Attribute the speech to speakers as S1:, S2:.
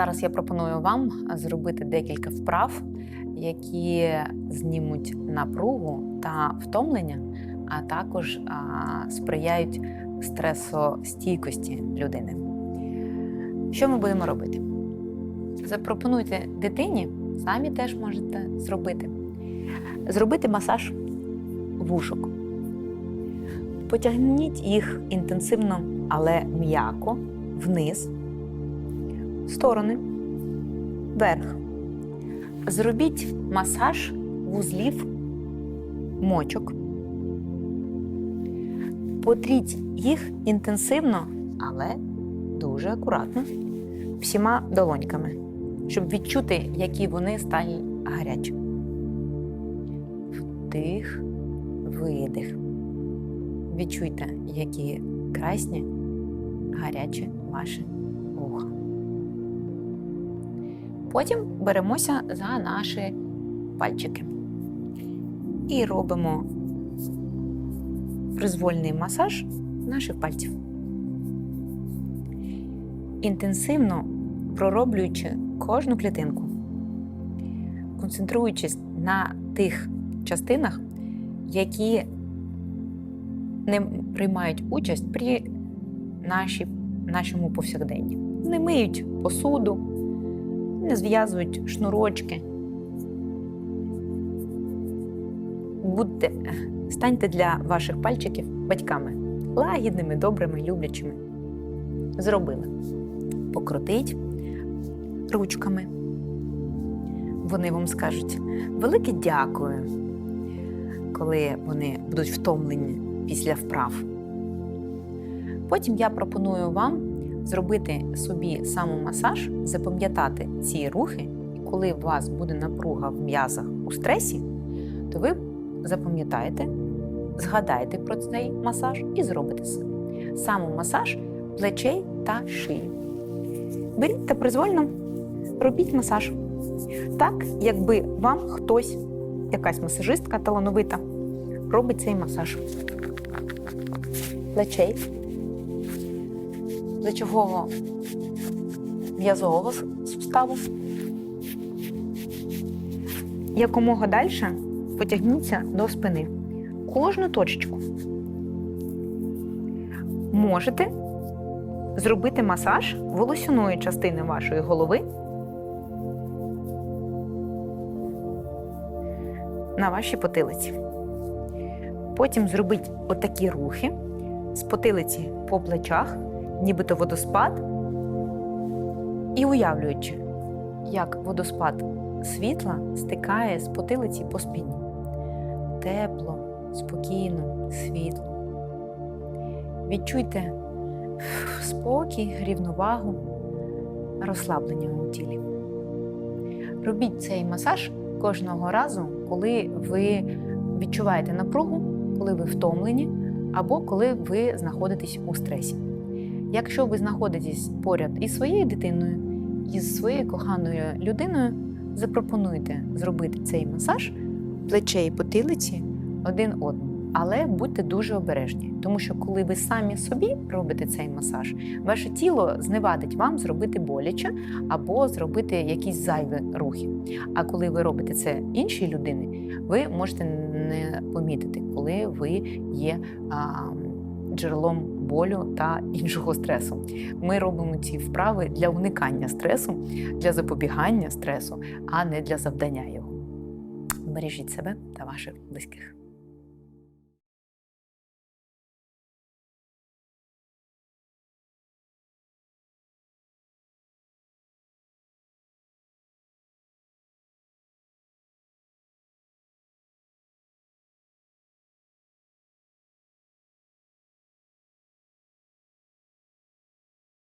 S1: Зараз я пропоную вам зробити декілька вправ, які знімуть напругу та втомлення, а також сприяють стресостійкості людини. Що ми будемо робити? Запропонуйте дитині, самі теж можете зробити. Зробити масаж вушок. Потягніть їх інтенсивно, але м'яко вниз, сторони, вверх. Зробіть масаж вузлів мочок. Потріть їх інтенсивно, але дуже акуратно, всіма долоньками, щоб відчути, які вони стали гарячі. Вдих, видих. Відчуйте, які красні, гарячі ваші вуха. Потім беремося за наші пальчики і робимо призвольний масаж наших пальців. Інтенсивно пророблюючи кожну клітинку, концентруючись на тих частинах, які не приймають участь при нашій, нашому повсякденні. Не миють посуду, не зв'язують шнурочки. Будьте, станьте для ваших пальчиків батьками лагідними, добрими, люблячими. Зробили. Покрутить ручками. Вони вам скажуть велике дякую, коли вони будуть втомлені після вправ. Потім я пропоную вам зробити собі самомасаж, запам'ятати ці рухи, і коли у вас буде напруга в м'язах у стресі, то ви запам'ятаєте, згадаєте про цей масаж і зробите самомасаж плечей та шиї. Беріть та призвольно робіть масаж. Так, якби вам хтось, якась масажистка талановита, робить цей масаж плечей, плечового м'язового суставу. Якомога далі потягніться до спини. Кожну точечку. Можете зробити масаж волосяної частини вашої голови на вашій потилиці. Потім зробіть отакі рухи з потилиці по плечах, нібито водоспад, і уявлюючи, як водоспад світла стикає з потилиці по спині. Тепло, спокійно, світло. Відчуйте спокій, рівновагу, розслаблення у тілі. Робіть цей масаж кожного разу, коли ви відчуваєте напругу, коли ви втомлені, або коли ви знаходитесь у стресі. Якщо ви знаходитесь поряд із своєю дитиною, із своєю коханою людиною, запропонуйте зробити цей масаж плечей і потилиці один одному. Але будьте дуже обережні, тому що коли ви самі собі робите цей масаж, ваше тіло зневадить вам зробити боляче або зробити якісь зайві рухи. А коли ви робите це іншій людині, ви можете не помітити, коли ви є а, джерелом болю та іншого стресу. Ми робимо ці вправи для уникання стресу, для запобігання стресу, а не для завдання його. Бережіть себе та ваших близьких.